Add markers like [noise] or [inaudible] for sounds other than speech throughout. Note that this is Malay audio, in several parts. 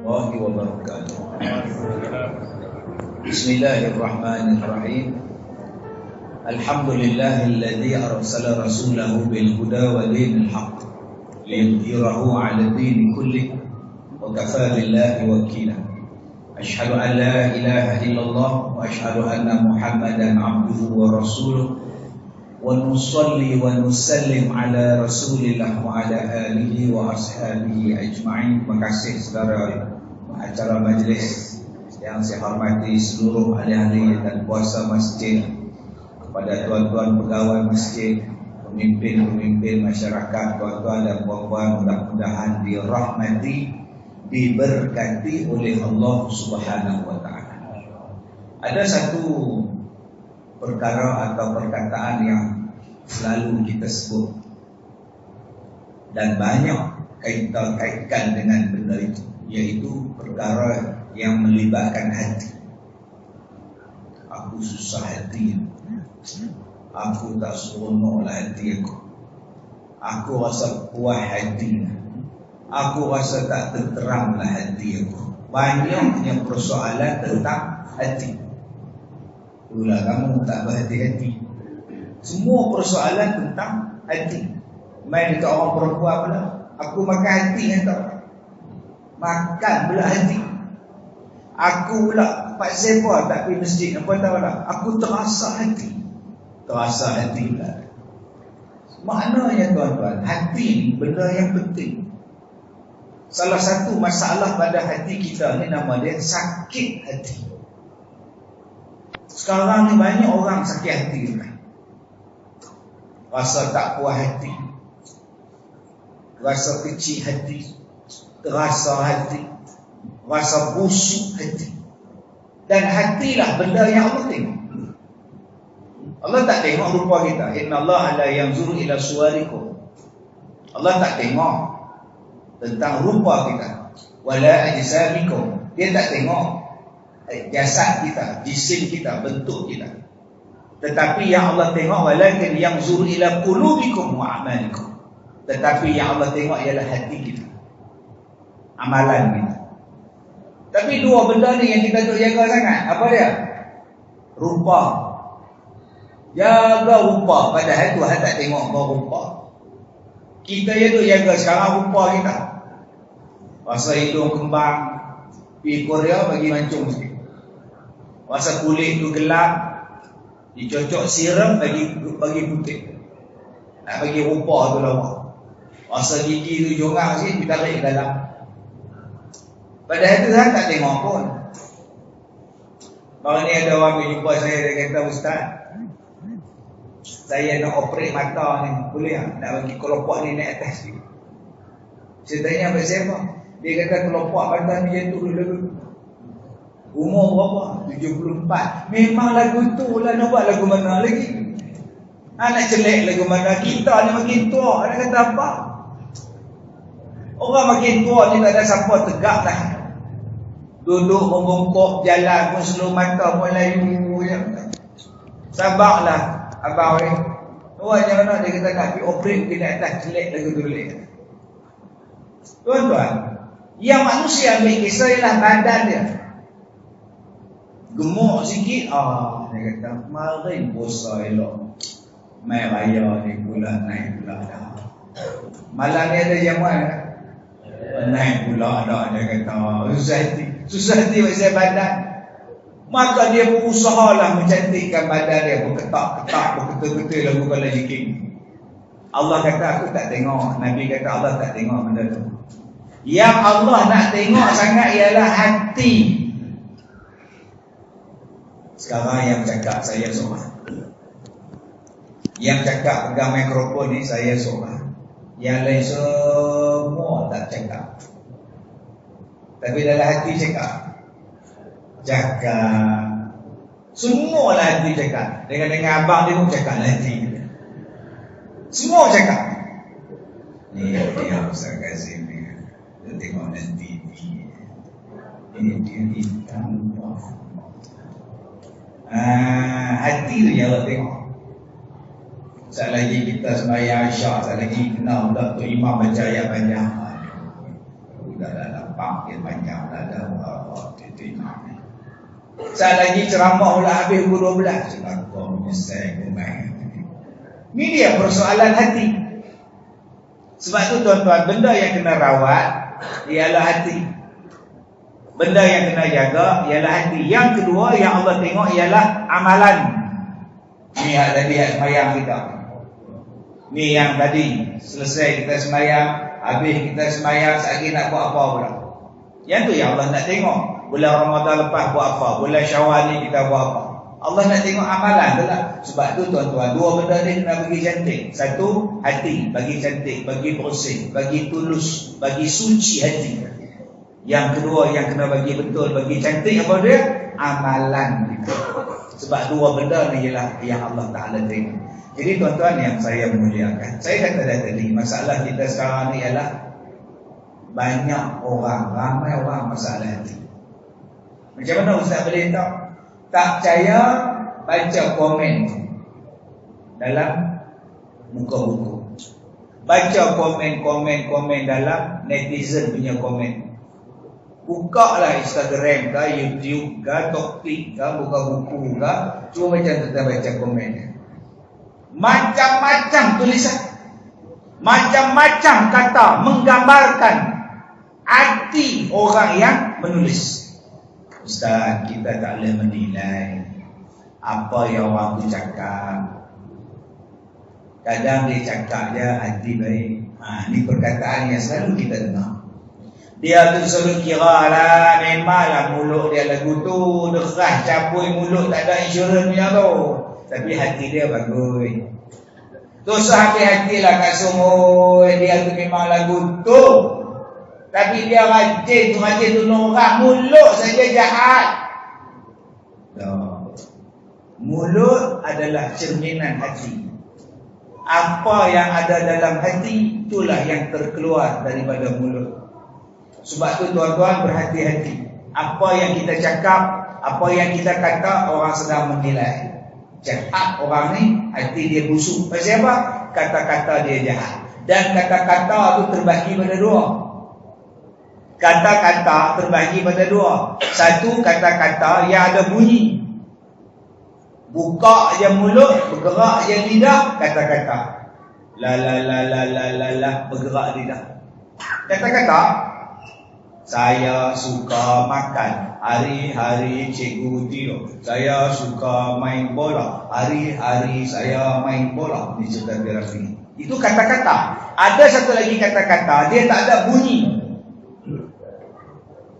الله وبركاته بسم الله الرحمن الرحيم. الحمد لله الذي أرسل رسوله بالهدى ودين الحق ليظهره على الدين كله وكفى بالله وكيلا. أشهد أن لا إله إلا الله وأشهد أن محمدا عبده ورسوله. Nusallim ala rasulillah wa ala alihi wa ashabihi ajma'in. Terima kasih saudara acara majlis yang saya hormati seluruh ahli-ahli dan kuasa masjid. Kepada tuan-tuan pegawai masjid pemimpin-pemimpin masyarakat tuan-tuan dan puan-puan mudah-mudahan dirahmati diberkati oleh Allah Subhanahu wa taala. Ada satu perkara atau perkataan yang selalu kita sebut. Dan banyak kita kaitkan dengan benda itu iaitu perkara yang melibatkan hati. Aku susah hati. Aku tak seronok lah hati aku. Aku rasa puas hati. Aku rasa tak tenteram lah hati aku. Banyaknya persoalan tentang hati. Itulah kamu tak berhati-hati Semua persoalan tentang hati. Main dekat orang perempuan pula Aku makan hati kan tak Makan pula hati. Aku pula Pak Sepa tak pergi masjid Apa tahu tak? Aku terasa hati. Terasa hati pula. Maknanya tuan-tuan Hati ni benda yang penting. Salah satu masalah pada hati kita ni Nama dia sakit hati. Sekarang ni banyak orang sakit hati kan? Rasa tak puas hati. Rasa kecil hati. Terasa hati. Rasa busuk hati. Dan hatilah benda yang Allah tengok. Allah tak tengok rupa kita. Inna Allah ala yang zuru ila suarikum Allah tak tengok Tentang rupa kita. Wala ajisamikum Dia tak tengok jasad kita, jisim kita, bentuk kita. Tetapi yang Allah tengok walakin yang zur ila qulubikum wa amalikum. Tetapi yang Allah tengok ialah hati kita. Amalan kita. Tapi dua benda ni yang kita duk jaga sangat. Apa dia? Rupa. Jaga rupa padahal Tuhan tak tengok kau rupa. Kita yang duk jaga sekarang rupa kita. Masa hidung kembang Pergi Korea bagi mancung sikit Masa kulit tu gelap Dicocok siram bagi bagi putih Nak bagi rupa tu lama Masa gigi tu jongang sikit Kita tarik dalam. Padahal tu saya tak tengok pun. Baru ni ada orang jumpa saya Dia kata Ustaz Saya nak operate mata ni Boleh tak? Nak bagi kelopak ni naik atas sikit. Saya tanya apa siapa Dia kata kelopak mata ni jatuh dulu Umur berapa? 74 Memang lagu tu lah nak buat lagu mana lagi? Anak celek lagu mana? Kita ni makin tua Anak kata apa? Orang makin tua ni tak ada siapa tegak lah Duduk membungkuk jalan pun seluruh mata pun layu Sabarlah Abang ni. Orang yang mana dia kata nak pergi operate nak atas celek lagu tu boleh Tuan-tuan Yang manusia ambil kisah ialah badan dia gemuk sikit. Ah dia kata mari puasa elok. Mai raya ni pula naik pula dah. Malam ni ada jamuan naik pula dah dia kata. Susah hati susah hati saya badan. Maka dia berusaha lah mencantikkan badan dia. Berketak-ketak berketul-ketul lagu kalau jikin Allah kata aku tak tengok. Nabi kata Allah tak tengok benda tu. Yang Allah nak tengok sangat ialah hati sekarang yang cakap saya seorang. Yang cakap pegang mikrofon ni saya seorang. Yang lain semua tak cakap. Tapi dalam hati cakap. Cakap. Semua lah hati cakap. Dengan-dengan abang dia pun cakap lah hati Semua cakap. Ni dia Ustaz Kazim ni. Dia tengok nanti Ini dia hitam Ah, hati tu Allah tengok. Sekali lagi kita sembahyang syak Sekali lagi kenal Datuk Imam baca ayat panjang. Sudah dah Pak yang panjang lah dah Allah titik Saya lagi ceramah pula habis pukul 12 Sebab kau menyesal kemain Ini dia persoalan hati. Sebab tu tuan-tuan Benda yang kena rawat Ialah hati Benda yang kena jaga Ialah hati. Yang kedua yang Allah tengok Ialah amalan. Ini yang tadi semayang kita. Ni yang tadi. Selesai kita semayang Habis kita semayang Sekali nak buat apa pula? Yang tu yang Allah nak tengok. Bulan Ramadan lepas buat apa? Bulan syawal ni kita buat apa? Allah nak tengok amalan tu lah Sebab tu tuan-tuan Dua benda ni kena bagi cantik. Satu hati. Bagi cantik Bagi bersih Bagi tulus Bagi suci hati Yang kedua Yang kena bagi betul Bagi cantik apa dia? Amalan. Kita Sebab dua benda ni ialah Yang Allah Ta'ala tengok jadi tuan-tuan yang saya muliakan Saya kata dah tadi Masalah kita sekarang ni ialah Banyak orang Ramai orang masalah hati. Macam mana Ustaz boleh tahu? Tak percaya Baca komen Dalam Muka buku. Baca komen-komen-komen Dalam netizen punya komen Buka lah Instagram ke YouTube ke Toktik ke Buka buku ke Cuma macam kita baca komen. Macam-macam tulisan. Macam-macam kata Menggambarkan Hati orang yang menulis. Ustaz kita tak boleh menilai Apa yang orang tu cakap. Kadang dia cakap dia hati baik. Ha, Ini perkataan yang selalu kita dengar dia tu selalu kira lah Memanglah mulut dia lagu tu Derah capui mulut tak ada insurans punya tu tapi hati dia bagus. Tu sehati-hati lah kat semua dia tu memang lagu tu. Tapi dia rajin tu rajin tu orang mulut saja jahat. No. Mulut adalah cerminan hati. Apa yang ada dalam hati itulah yang terkeluar daripada mulut. Sebab tu tuan-tuan berhati-hati. Apa yang kita cakap, apa yang kita kata orang sedang menilai. Jahat orang ni hati dia busuk. Pasal apa kata-kata dia jahat. Dan kata-kata tu terbagi pada dua. Kata-kata terbagi pada dua. Satu kata-kata yang ada bunyi. Buka je mulut bergerak je lidah kata-kata. La la la la la la la bergerak lidah. Kata-kata saya suka makan Hari-hari cikgu tidur. Saya suka main bola. Hari-hari saya main bola Ini cerita biografi Itu kata-kata. Ada satu lagi kata-kata. Dia tak ada bunyi.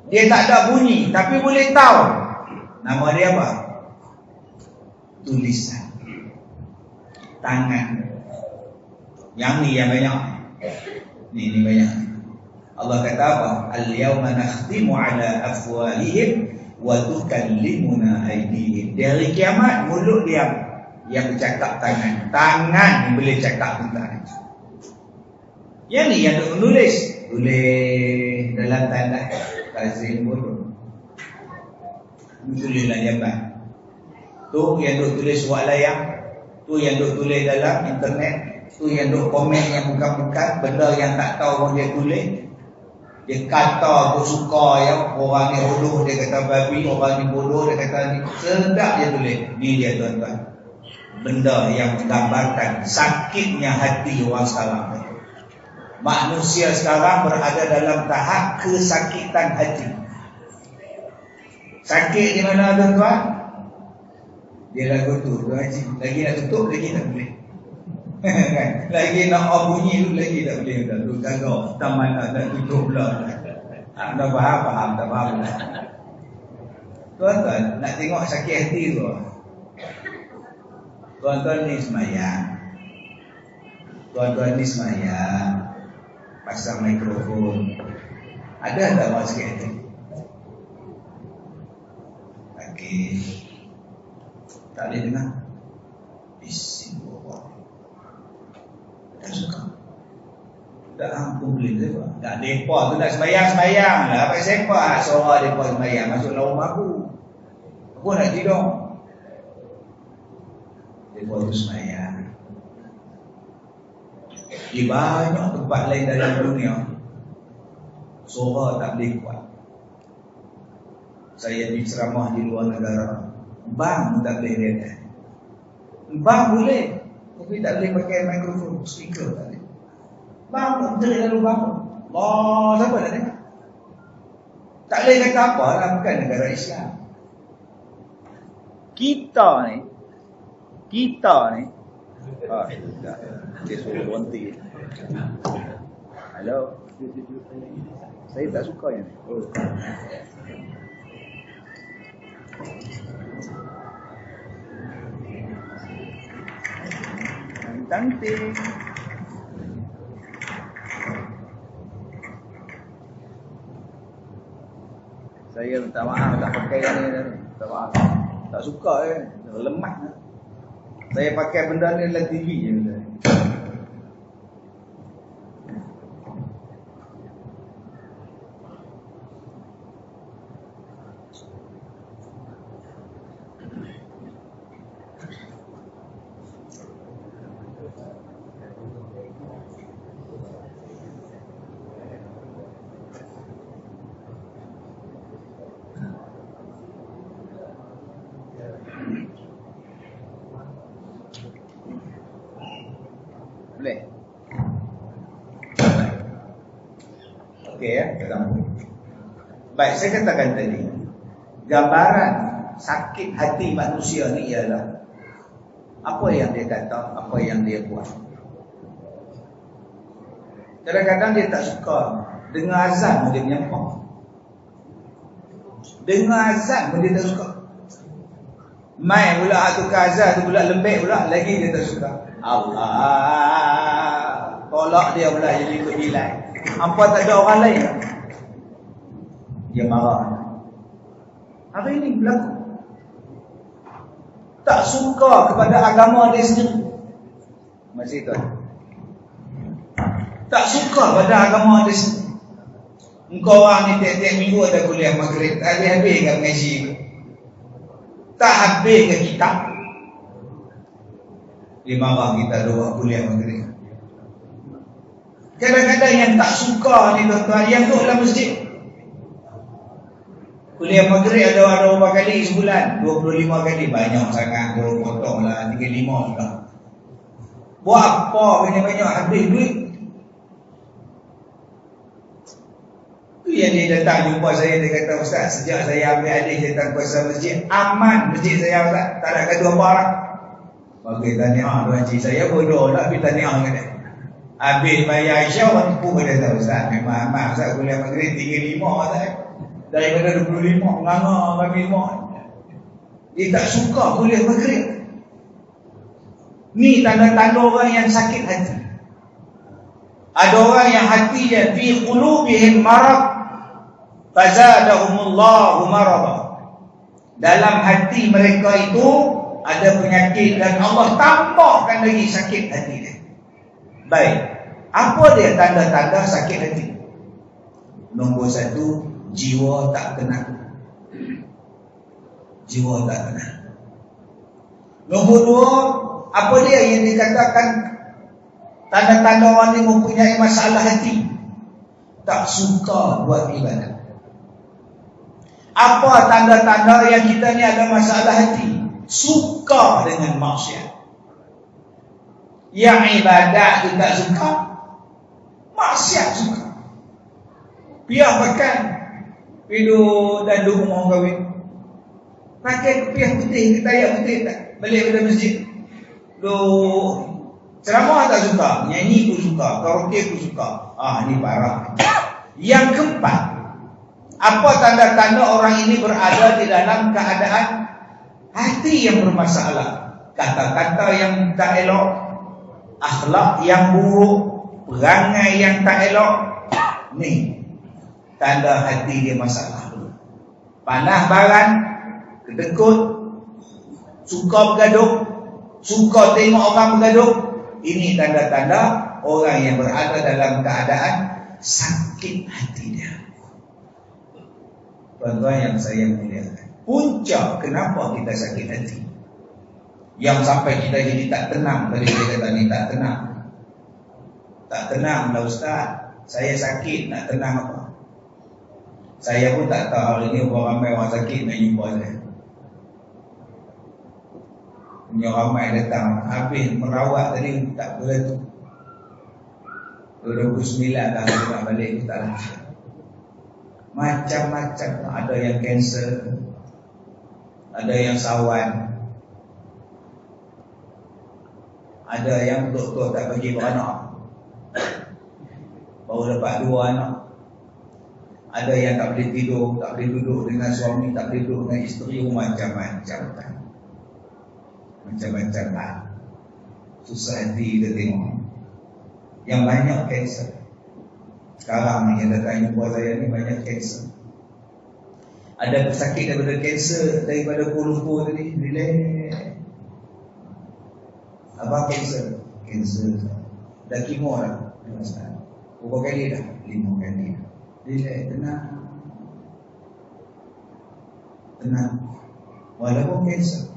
Dia tak ada bunyi Tapi boleh tahu. Nama dia apa? Tulisan. Tangan. Yang ni yang banyak. Ni ni banyak Allah kata apa? Al-yawma nakhtimu ala afwahihim wa tukallimuna aydihim. Di hari kiamat mulut dia yang bercakap tangan. Tangan yang boleh cakap tentang. Yang ni yang nak menulis. Tulis dalam tanda Kazim bodoh. Tulislah jabat. Tu yang duk tulis buat layang. Tu yang duk tulis dalam internet. Tu yang duk komen yang bukan-bukan. Benda yang tak tahu pun dia tulis. Dia kata aku suka ya. Orang ni bodoh dia kata babi Orang ni bodoh dia kata ni Sedap dia tulis. Ni dia tuan-tuan. Benda yang menggambarkan Sakitnya hati orang sekarang Manusia sekarang berada dalam tahap kesakitan hati. Sakit di mana tuan-tuan? Dia lagu tu Lagi nak tutup lagi tak boleh kan? Lagi nak orang bunyi tu lagi tak boleh dah tu jaga taman nak tak tutup pula. Tak ha, faham, faham, tak faham. Tuan-tuan, nak tengok sakit hati tu. Tuan-tuan ni semayang. Tuan-tuan ni semayang. Pasang mikrofon. Ada tak orang sakit hati? Okey. Tak boleh dengar? Bismillah. Tak suka. Tak ampun boleh lepa. Tak lepa tu nak sembayang-sembayang lah. Apa sepa suara lepa sembayang. Masuk dalam rumah aku. Aku nak tidur. Lepa tu sembayang. Di banyak tempat lain dalam dunia. Suara tak boleh kuat. Saya di ceramah di luar negara. Bang tak boleh lihat. Bang boleh. Tapi tak boleh pakai mikrofon, speaker tak boleh. Bang, tak lalu bang. Allah, siapa nak dengar? Tak boleh kata apa lah, bukan negara Islam. Kita ni, kita ni, ah, dah, dia suruh berhenti. Hello. Saya tak suka yang ni. Oh. Tanting. Saya minta maaf tak pakai ni. Minta maaf. Tak suka eh. Lemah. Saya pakai benda ni dalam TV je. Boleh? Okey ya, pertama. Baik, saya katakan tadi, gambaran sakit hati manusia ni ialah apa yang dia kata, apa yang dia buat. Kadang-kadang dia tak suka dengar azan dia menyampah. Dengar azan dia tak suka. Mai pula tukar azan tu pula lembek pula lagi dia tak suka. Allah Tolak dia pula jadi ikut nilai Apa tak ada orang lain. Dia marah. Hari ini berlaku. Tak suka kepada agama dia sendiri. Masih tu. Tak suka pada agama dia sendiri. Engkau orang ni tiap-tiap minggu ada kuliah maghrib. Tak habis-habis ke mengaji Tak habis ke kitab dia marah kita ada kuliah maghrib. Kadang-kadang yang tak suka ni tuan-tuan, yang duduk dalam masjid. Kuliah maghrib ada ada berapa kali sebulan? 25 kali. Banyak sangat, kalau potong lah, 35 juga. Buat apa banyak-banyak habis duit? Tu yang dia datang jumpa saya, dia kata, Ustaz, sejak saya ambil alih tentang kuasa masjid, aman masjid saya, Ustaz. Tak ada kata apa. Bagi tanya tuan cik saya bodoh lah pergi tanya kata. Habis bayar Aisyah orang tipu kata tahu Ustaz. Memang amat Ustaz kuliah maghrib 35 Ustaz. Daripada 25 nganga kami lima. Dia tak suka kuliah maghrib. Ni tanda-tanda orang yang sakit hati. Ada orang yang hati dia fi qulubihim marad fazadahumullahu marada. Dalam hati mereka itu ada penyakit dan Allah tampakkan lagi sakit hati dia. Baik. Apa dia tanda-tanda sakit hati? Nombor satu, jiwa tak tenang. Jiwa tak tenang. Nombor dua, apa dia yang dikatakan tanda-tanda orang ini mempunyai masalah hati? Tak suka buat ibadah. Apa tanda-tanda yang kita ni ada masalah hati? suka dengan maksiat. Yang ibadat tu tak suka, maksiat suka. Piah makan, hidup dan duduk rumah kahwin. Pakai piah putih, ketayat putih tak? Balik pada masjid. Duduk ceramah tak suka, nyanyi pun suka, karaoke pun suka. Ah, ni parah. Yang keempat, apa tanda-tanda orang ini berada di dalam keadaan hati yang bermasalah, kata-kata yang tak elok, akhlak yang buruk, perangai yang tak elok. Ni tanda hati dia masalah. Panah baran, kedekut, suka bergaduh, suka tengok orang bergaduh. Ini tanda-tanda orang yang berada dalam keadaan sakit hati dia. Tuan-tuan yang saya muliakan puncak kenapa kita sakit hati yang sampai kita jadi tak tenang tadi dia kata ni tak tenang tak tenang lah ustaz saya sakit nak tenang apa Saya pun tak tahu hari ni orang ramai orang sakit nak jumpa saya. Punya ramai datang. Habis merawat tadi tak boleh tu. 29 dah nak balik tak lancar. Macam-macam. Ada yang kanser. Ada yang sawan. Ada yang doktor tak bagi beranak. Baru dapat dua anak. Ada yang tak boleh tidur, tak boleh duduk dengan suami, tak boleh duduk dengan isteri, macam-macam. Macam-macam lah. Susah hati kita tengok. Yang banyak kanser. Sekarang ni yang datang jumpa saya ni banyak kanser. Ada pesakit daripada kanser daripada Lumpur tadi. Relax. Apa kanser? Kanser. Dah kimo lah. Berapa kali dah? Lima kali dah. Relax, tenang. Tenang. Walaupun kanser.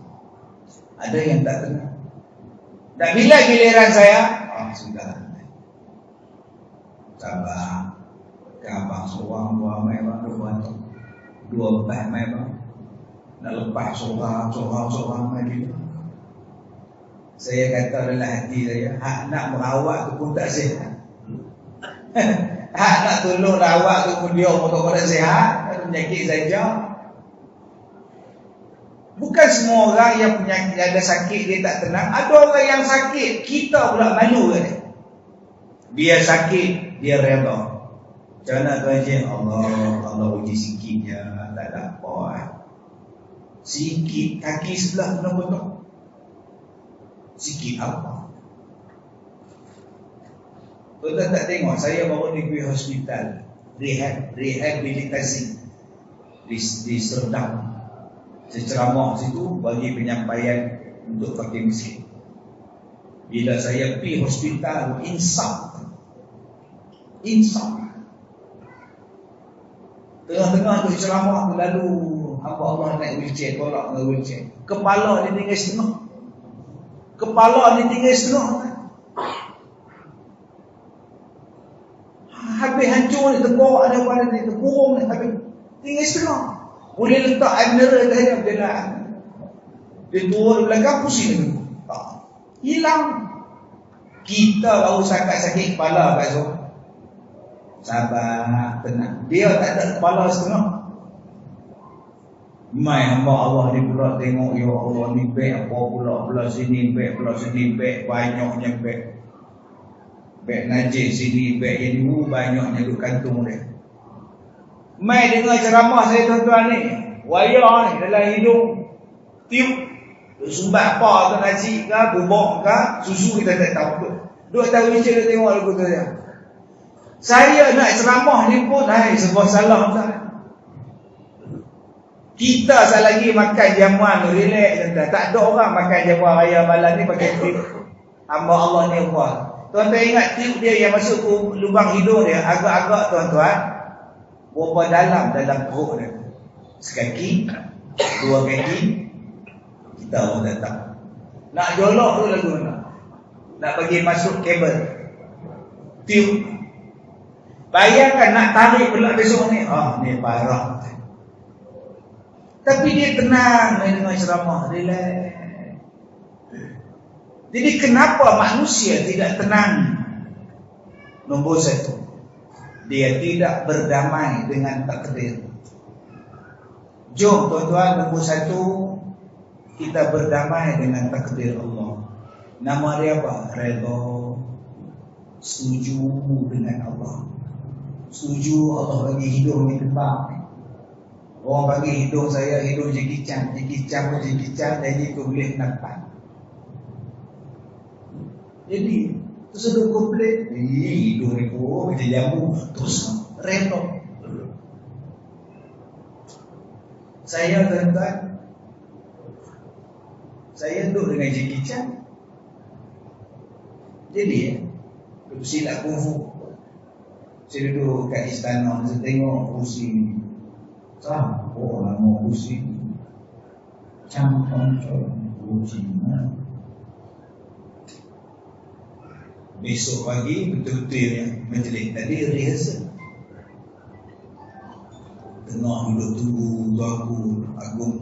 Ada yang tak tenang. Dan bila giliran saya? Ah, sudah. Sabar. Gampang seorang dua mai bang dua batu. Dua empat mai bang. Nak lepas seorang seorang seorang gitu. Saya kata dalam hati saya, hak nak merawat tu pun tak sihat. [laughs] hak nak tolong rawat tu pun dia motor pada sihat, ada penyakit saja. Bukan semua orang yang penyakit ada sakit dia tak tenang. Ada orang yang sakit, kita pula malu kan? Dia sakit, dia reda. Macam mana tuan Encik? Allah, Allah uji sikit je, tak ada apa. Eh. Sikit, kaki sebelah kena potong. Sikit apa? Tuan tak tengok, saya baru ni pergi hospital. Rehab, rehabilitasi. Di, di Serdang. Seceramah situ bagi penyampaian untuk fakir miskin. Bila saya pergi hospital, insaf. Insaf. Tengah-tengah tu ceramah tu lalu apa Allah naik wheelchair, tolak dengan wheelchair. Kepala dia tinggal setengah. Kepala dia tinggal setengah. Habis hancur ni tekuk ada ni habis tinggal setengah. Boleh letak air mineral dah dia berjalan. Dia turun di belakang pusing ni. Hilang. Kita baru sakit sakit kepala kat so. Sabar, tenang. Dia tak ada kepala setengah. Mai hamba Allah ni pula tengok ya Allah ni baik apa pula pula sini baik pula sini baik banyaknya baik. Baik najis sini baik yang dulu banyaknya duk kantung dia. Mai dengar ceramah saya tuan-tuan ni. Wayar ni dalam hidung. Tiup. Duk sumbat apa tu nasi ke, bubuk ke, susu kita tak tahu. Duk tahu ni dia tengok lagu tu dia. Saya nak ceramah ni pun hai sebuah salah tak. Kita lagi makan jamuan relax tak, tak ada orang makan jamuan raya malam ni pakai tip. Hamba Allah ni buat. Tuan-tuan ingat tip dia yang masuk ke lubang hidung dia agak-agak tuan-tuan berapa dalam dalam perut dia. Sekaki, dua kaki, kita orang datang. Nak jolok tu lagu nak. Nak bagi masuk kabel. Tip. Bayangkan nak tarik pula besok ni. Ah, ni parah. Tapi dia tenang main dengan ceramah. Relax. Jadi kenapa manusia tidak tenang? Nombor satu. Dia tidak berdamai dengan takdir. Jom tuan-tuan nombor satu. Kita berdamai dengan takdir Allah. Nama dia apa? Redha. Setuju dengan Allah. Setuju Allah bagi hidung ni kembang. Orang bagi hidung saya hidung Chan, Jackie Chan pun Jackie Chan jadi aku boleh nampak. Jadi komplain, eh hidung ni pun macam jamu. Terus retok. Saya tuan-tuan Saya duduk dengan Jackie Chan. Jadi eh Silat kungfu Saya duduk kat istana Saya tengok kursi Siapa nama kursi Campang Kursi Besok pagi betul-betul yang majlis tadi rehearsal. Tengah duduk tunggu tu aku Agung.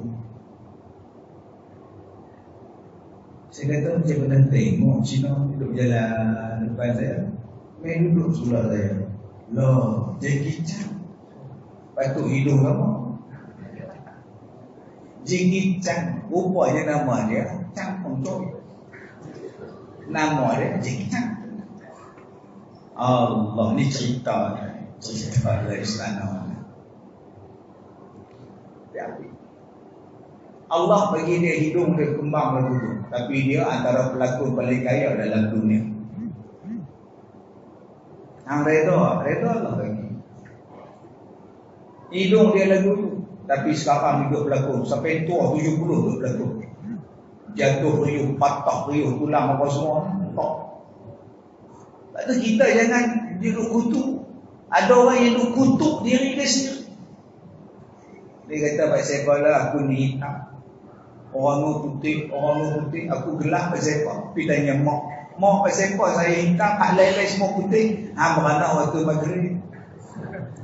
Saya kata macam mana tengok Cina duduk jalan depan saya Main duduk sebelah saya. Loh, Jackie Chan Patut hidung lama Jackie Chan Rupanya nama dia Chan Pongcoy Nama dia Jackie Chan Allah ni cerita Cerita dari istana. Allah bagi dia hidung dia kembang lagu tu. Tapi dia antara pelakon paling kaya dalam dunia. Yang reda, reda Allah bagi. Hidung dia lagu Tapi sekarang hidup pelakon Sampai tua 70 duduk pelakon Jatuh riuh, patah riuh, tulang apa semua. Tak Tak ada kita jangan duduk kutuk. Ada orang yang duduk kutuk diri dia sendiri. Dia kata Pak Saifulah aku ni hitam. Orang tu putih, orang tu putih. Aku gelap Pak Saiful Pergi tanya mak Mak Pak Saiful saya hitam. Hak lain-lain semua putih. Ha beranak waktu maghrib.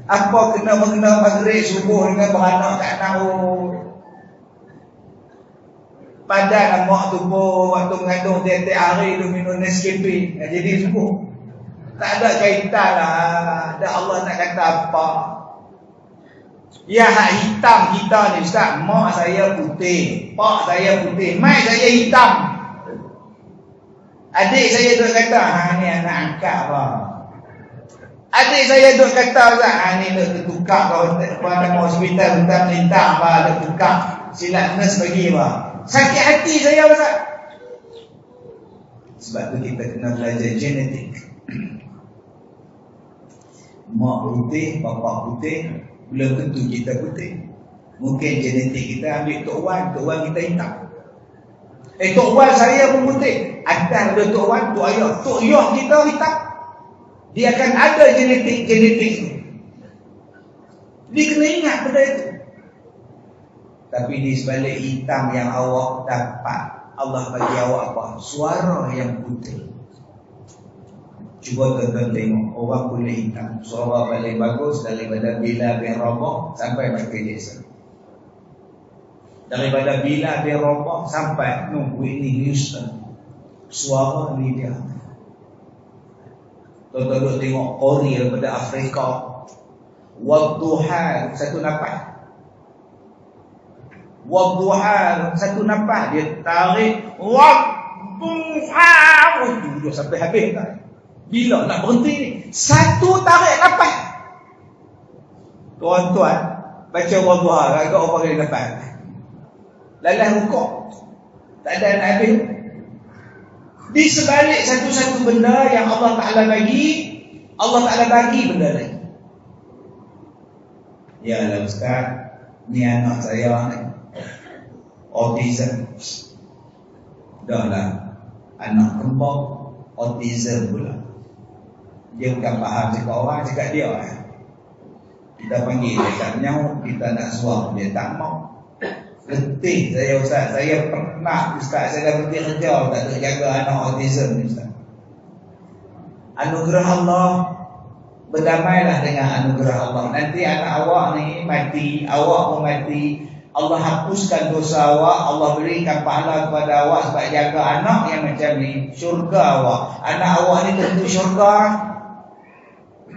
Apa kena mengenal maghrib Subuh dengan beranak tak tahu Padan mak tu pun Waktu mengandung tiap-tiap hari tu minum Nescafe. Jadi subuh Tak ada kaitan lah. Dan Allah nak kata apa. Ya hak hitam kita ni Ustaz Mak saya putih. Pak saya putih. Mak saya hitam. Adik saya duk kata Ha ni anak angkat apa? Adik saya duk kata Ustaz Ha ni duk tukar kau Apa nama hospital Tentang lintang apa Duk tukar. Silat nurse bagi apa. Sakit hati saya Ustaz. Sebab tu kita kena belajar genetik Mak putih, bapak putih belum tentu kita putih. Mungkin genetik kita ambil Tok Wan, Tok Wan kita hitam. Eh Tok Wan saya pun putih. Ada ada Tok Wan, Tok Ayah. Tok Ayah kita hitam. Dia akan ada genetik-genetik itu. Dia kena ingat benda itu. Tapi di sebalik hitam yang awak dapat, Allah bagi awak apa? Suara yang putih. Cuba tuan-tuan tengok orang kulit hitam. Suara paling bagus daripada Bila bin Rabah sampai Michael Jackson. Daripada Bila bin Rabah sampai no, Whitney Houston. Suara ni dia. Tuan-tuan tengok Kori daripada Afrika. Wadduhan satu nafas Wadduhan satu nafas Dia tarik. Wadduhan. Oh, sampai habis. tak? Bila nak berhenti ni? Satu tarik nafas. Tuan-tuan, baca wadhuha agak apa kali nafas. Lalah rukuk. Tak ada nak habis. Di sebalik satu-satu benda yang Allah Ta'ala bagi, Allah Ta'ala bagi benda lain. Ya Allah Ustaz, ni anak saya ni. Autism. Dah lah. Anak kembang, autism pula. Dia bukan faham cakap orang, cakap dia lah. Kita panggil dia tak nyaut, kita nak suap, dia tak mau. Letih saya Ustaz, saya pernah Ustaz, saya dah pergi kerja, tak ada jaga anak autism ni Ustaz. Anugerah Allah, berdamailah dengan anugerah Allah. Nanti anak awak ni mati, awak pun mati, Allah hapuskan dosa awak, Allah berikan pahala kepada awak sebab jaga anak yang macam ni, syurga awak. Anak awak ni tentu syurga,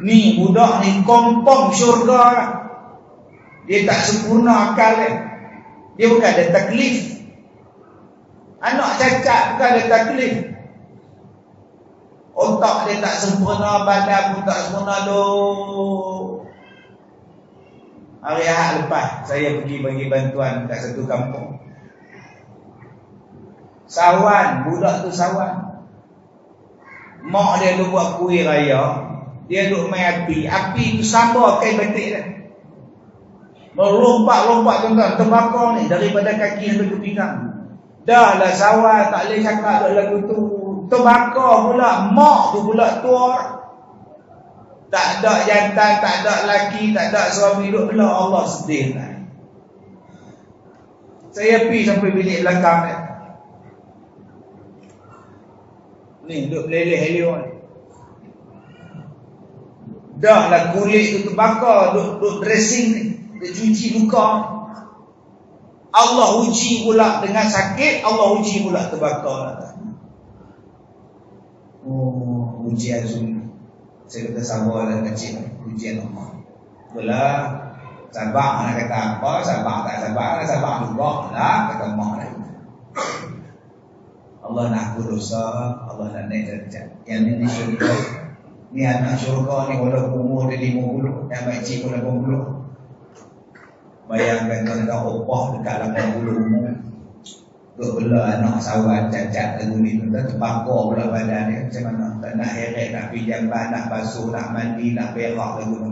Ni budak ni kompong syurga. Dia tak sempurna akal dia. Dia bukan ada taklif. Anak cacat bukan ada taklif. Otak dia tak sempurna Badan pun tak sempurna do. Hari Ahad lepas Saya pergi bagi bantuan Kat satu kampung. Sawan Budak tu sawan. Mak dia tu buat kuih raya dia duduk main api. Api itu sama kain batik dia. Melompat-lompat tuan-tuan. Terbakar ni daripada kaki sampai ke pinggang. Dah lah sawal tak boleh cakap lagu tu. Terbakar pula. Mak tu pula tua. Tak ada jantan, tak ada lelaki, tak ada suami duduk belah. Allah sedih lah. Saya pergi sampai bilik belakang ni. Ni duduk meleleh helion. Dah lah kulit tu terbakar Duk, duk dressing ni dia cuci luka. Allah uji pula dengan sakit, Allah uji pula terbakar. Oh, ujian sunyi. Saya kata sabar dan kecil, ujian Allah. Itulah sabar nak kata apa, sabar tak sabar, sabar juga lah kata Allah lah. Allah nak aku dosa, Allah nak naik derajat. Yang ini syurga. Ni anak syurga ni walaupun umur dia 50, yang makcik pun 80. Bayangkan kalau dah upah dekat 80 umur. Duk bela anak sawat cacat lagu ni tu terbakar pula badan dia macam mana tak nak heret nak pinjam ban nak basuh nak mandi nak berak lagu tu